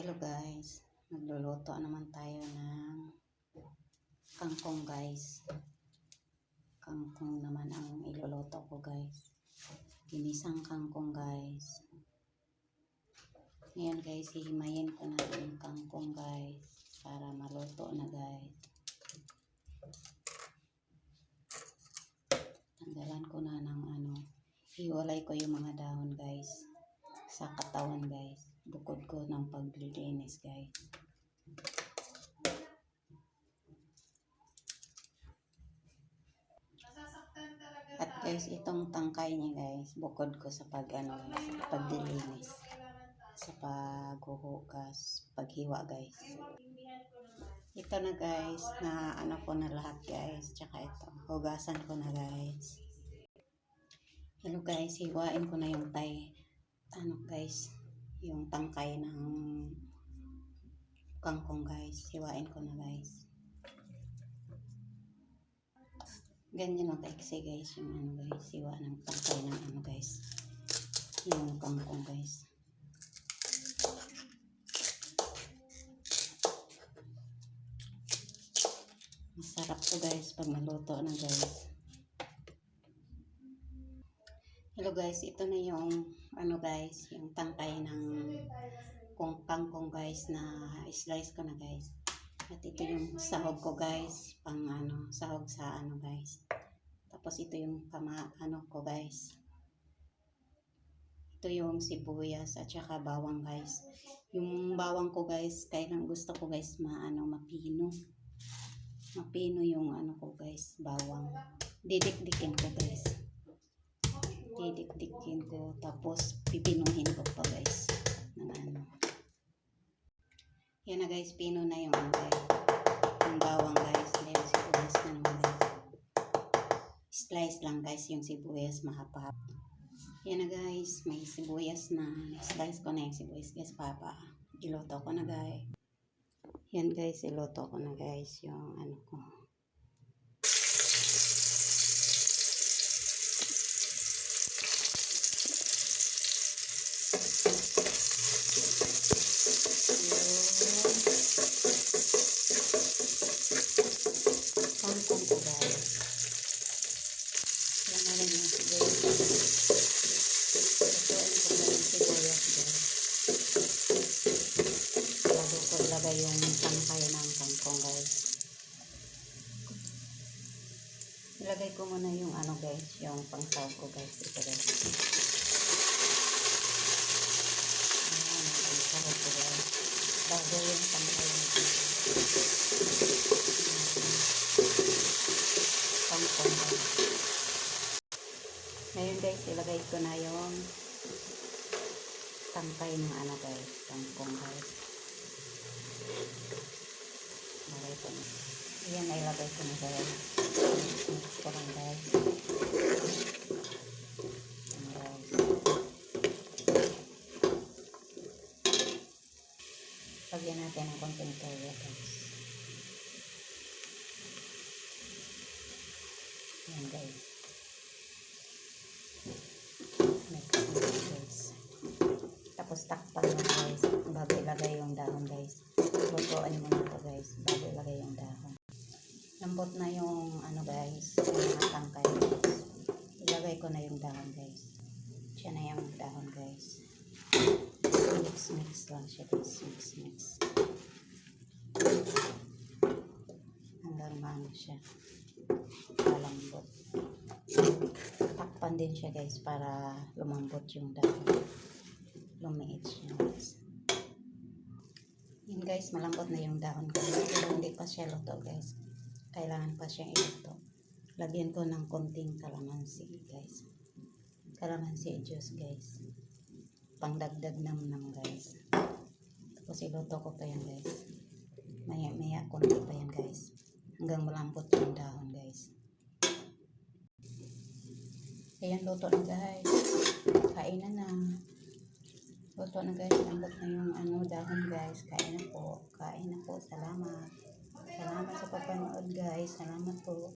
Hello guys, magluluto naman tayo ng kangkong guys. Kangkong naman ang iluluto ko guys. Ginisang kangkong guys. Ngayon guys, hihimayin ko na yung kangkong guys para maluto na guys. Tanggalan ko na ng ano, hiwalay ko yung mga dahon guys sa katawan guys ko ng paglilinis guys. At guys itong tangkay niya guys bukod ko sa pag ano sa paglilinis sa paghuhugas paghiwa guys. Ito na guys na ano ko na lahat guys. Tsaka ito hugasan ko na guys. Hello guys hiwain ko na yung tay ano guys yung tangkay ng kangkong guys. Hiwain ko na guys. Ganyan o kasi guys yung ano guys. Hiwa ng tangkay ng ano guys. Yung kangkong guys. Masarap to guys pag naluto na guys. Hello guys, ito na yung ano guys, yung tangkay ng kung kangkong guys na slice ko na guys. At ito yung sahog ko guys, pang ano, sahog sa ano guys. Tapos ito yung kama, ano ko guys. Ito yung sibuyas at saka bawang guys. Yung bawang ko guys, kailan gusto ko guys maano mapino. Mapino yung ano ko guys, bawang. Didikdikin ko guys didikdikin ko. Tapos pipinuhin ko pa guys ng ano. Yan na guys pino na yung ano guys. Bawang guys. Then sibuyas na naman guys. Slice lang guys yung sibuyas mahapap yan na guys. May sibuyas na. Slice ko na yung sibuyas guys. Papa iloto ko na guys. Yan guys iloto ko na guys yung ano ko kangkong ko guys. Yan na rin yung sibuyas. Lutuin ko na yung sibuyas guys. Bago ko ilagay yung tangkay ng kangkong guys. Ilagay ko muna yung ano guys, yung pangsaw ko guys. Ito guys. Ayan, ang pangsaw ko guys. Bago yung ng kangkong. kangkong guys. Ngayon guys, ilagay ko na yung tangkay ng ano guys, kangkong guys. Ko na. Ayan, ilagay ko na guys. Lang guys. Lagyan natin ng konting toyo guys. Ayan guys. Tapos takpan mo guys. Bago ilagay yung dahon guys. Lutuin mo na to guys. Bago ilagay yung dahon. Lambot na yung ano guys. Yung tangkay guys. Ilagay ko na yung dahon guys. Siya na yung dahon guys. Mix mix lang siya guys. Mix mix. Hanggang maano siya malambot. Takpan din siya guys para lumambot yung dahon. Lumiit siya guys. Yun guys, malambot na yung dahon ko. Hindi pa siya luto guys. Kailangan pa siyang iluto. Lagyan ko ng konting kalamansi guys. Kalamansi juice guys. Pangdagdag namnam guys. Tapos iluto ko pa yan guys. Maya maya konti pa yan guys hanggang malambot yung dahon guys. Ayan, luto na guys. Kain na na. Luto na guys. Lambot na yung ano, dahon guys. Kain na po. Kain na po. Salamat. Salamat sa papanood guys. Salamat po.